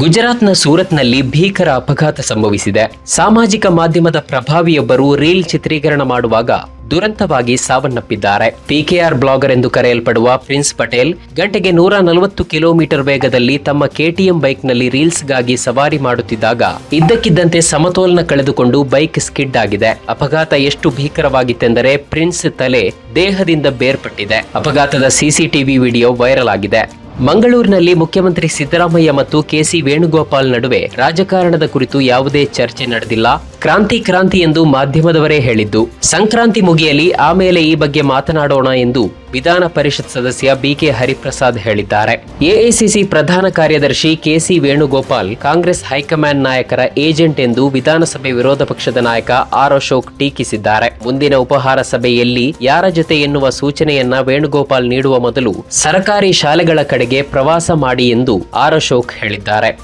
ಗುಜರಾತ್ನ ಸೂರತ್ನಲ್ಲಿ ಭೀಕರ ಅಪಘಾತ ಸಂಭವಿಸಿದೆ. ಸಾಮಾಜಿಕ ಮಾಧ್ಯಮದ ಪ್ರಭಾವಿಯೊಬ್ಬರು ರೀಲ್ ಚಿತ್ರೀಕರಣ ಮಾಡುವಾಗ ದುರಂತವಾಗಿ ಸಾವನ್ನಪ್ಪಿದ್ದಾರೆ. ಪಿಕೆಆರ್ ಬ್ಲಾಗರ್ ಎಂದು ಕರೆಯಲ್ಪಡುವ ಪ್ರಿನ್ಸ್ ಪಟೇಲ್ ಗಂಟೆಗೆ ನೂರ ನಲವತ್ತು ಕಿಲೋಮೀಟರ್ ವೇಗದಲ್ಲಿ ತಮ್ಮ ಕೆಟಿಎಂ ಬೈಕ್ನಲ್ಲಿ ರೀಲ್ಸ್ಗಾಗಿ ಸವಾರಿ ಮಾಡುತ್ತಿದ್ದಾಗ ಇದ್ದಕ್ಕಿದ್ದಂತೆ ಸಮತೋಲನ ಕಳೆದುಕೊಂಡು ಬೈಕ್ ಸ್ಕಿಡ್ ಆಗಿದೆ. ಅಪಘಾತ ಎಷ್ಟು ಭೀಕರವಾಗಿತ್ತೆಂದರೆ ಪ್ರಿನ್ಸ್ ತಲೆ ದೇಹದಿಂದ ಬೇರ್ಪಟ್ಟಿದೆ. ಅಪಘಾತದ ಸಿಸಿಟಿವಿ ವಿಡಿಯೋ ವೈರಲ್ ಆಗಿದೆ. ಮಂಗಳೂರಿನಲ್ಲಿ ಮುಖ್ಯಮಂತ್ರಿ ಸಿದ್ದರಾಮಯ್ಯ ಮತ್ತು ಕೆಸಿ ವೇಣುಗೋಪಾಲ್ ನಡುವೆ ರಾಜಕಾರಣದ ಕುರಿತು ಯಾವುದೇ ಚರ್ಚೆ ನಡೆದಿಲ್ಲ. ಕ್ರಾಂತಿ ಕ್ರಾಂತಿ ಎಂದು ಮಾಧ್ಯಮದವರೇ ಹೇಳಿದ್ದು, ಸಂಕ್ರಾಂತಿ ಮುಗಿಯಲಿ, ಆಮೇಲೆ ಈ ಬಗ್ಗೆ ಮಾತನಾಡೋಣ ಎಂದು ವಿಧಾನ ಪರಿಷತ್ ಸದಸ್ಯ ಬಿಕೆ ಹರಿಪ್ರಸಾದ್ ಹೇಳಿದ್ದಾರೆ. ಎಐಸಿಸಿ ಪ್ರಧಾನ ಕಾರ್ಯದರ್ಶಿ ಕೆಸಿ ವೇಣುಗೋಪಾಲ್, ಕಾಂಗ್ರೆಸ್ ಹೈಕಮಾಂಡ್ ನಾಯಕರ ಏಜೆಂಟ್ ಎಂದು ವಿಧಾನಸಭೆ ವಿರೋಧ ಪಕ್ಷದ ನಾಯಕ ಆರ್. ಅಶೋಕ್ ಟೀಕಿಸಿದ್ದಾರೆ. ಮುಂದಿನ ಉಪಹಾರ ಸಭೆಯಲ್ಲಿ ಯಾರ ಜೊತೆ ಎನ್ನುವ ಸೂಚನೆಯನ್ನ ವೇಣುಗೋಪಾಲ್ ನೀಡುವ ಮೊದಲು ಸರ್ಕಾರಿ ಶಾಲೆಗಳ ಕಡೆಗೆ ಪ್ರವಾಸ ಮಾಡಿ ಎಂದು ಆರ್. ಅಶೋಕ್ ಹೇಳಿದ್ದಾರೆ.